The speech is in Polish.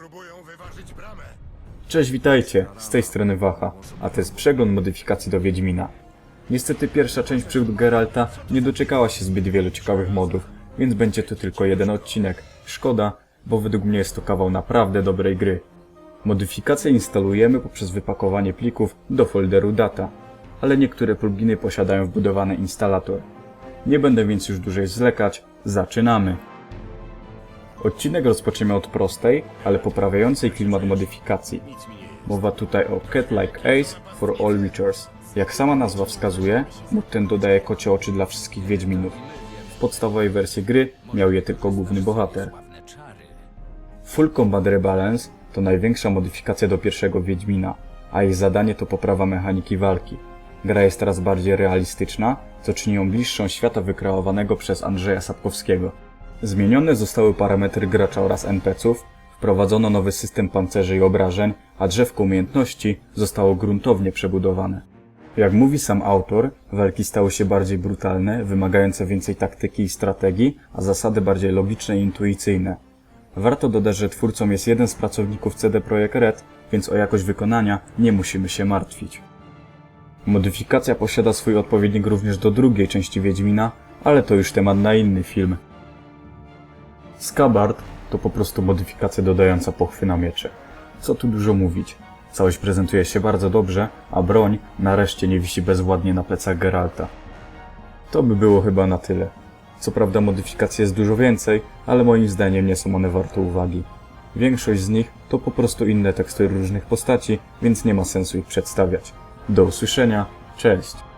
próbują wyważyć bramę. Cześć, witajcie, z tej strony Wacha, a to jest przegląd modyfikacji do Wiedźmina. Niestety pierwsza część przygód Geralta nie doczekała się zbyt wielu ciekawych modów, więc będzie to tylko jeden odcinek. Szkoda, bo według mnie jest to kawał naprawdę dobrej gry. Modyfikacje instalujemy poprzez wypakowanie plików do folderu data, ale niektóre pluginy posiadają wbudowany instalator. Nie będę więc już dłużej zwlekać, zaczynamy! Odcinek rozpoczniemy od prostej, ale poprawiającej klimat modyfikacji. Mowa tutaj o Cat Like Ace for All Witchers. Jak sama nazwa wskazuje, mod ten dodaje kocie oczy dla wszystkich Wiedźminów. W podstawowej wersji gry miał je tylko główny bohater. Full Combat Rebalance to największa modyfikacja do pierwszego Wiedźmina, a jej zadanie to poprawa mechaniki walki. Gra jest teraz bardziej realistyczna, co czyni ją bliższą świata wykreowanego przez Andrzeja Sapkowskiego. Zmienione zostały parametry gracza oraz NPC-ów, wprowadzono nowy system pancerzy i obrażeń, a drzewko umiejętności zostało gruntownie przebudowane. Jak mówi sam autor, walki stały się bardziej brutalne, wymagające więcej taktyki i strategii, a zasady bardziej logiczne i intuicyjne. Warto dodać, że twórcą jest jeden z pracowników CD Projekt Red, więc o jakość wykonania nie musimy się martwić. Modyfikacja posiada swój odpowiednik również do drugiej części Wiedźmina, ale to już temat na inny film. Skabard to po prostu modyfikacja dodająca pochwy na miecze. Co tu dużo mówić. Całość prezentuje się bardzo dobrze, a broń nareszcie nie wisi bezwładnie na plecach Geralta. To by było chyba na tyle. Co prawda modyfikacji jest dużo więcej, ale moim zdaniem nie są one warte uwagi. Większość z nich to po prostu inne tekstury różnych postaci, więc nie ma sensu ich przedstawiać. Do usłyszenia, cześć!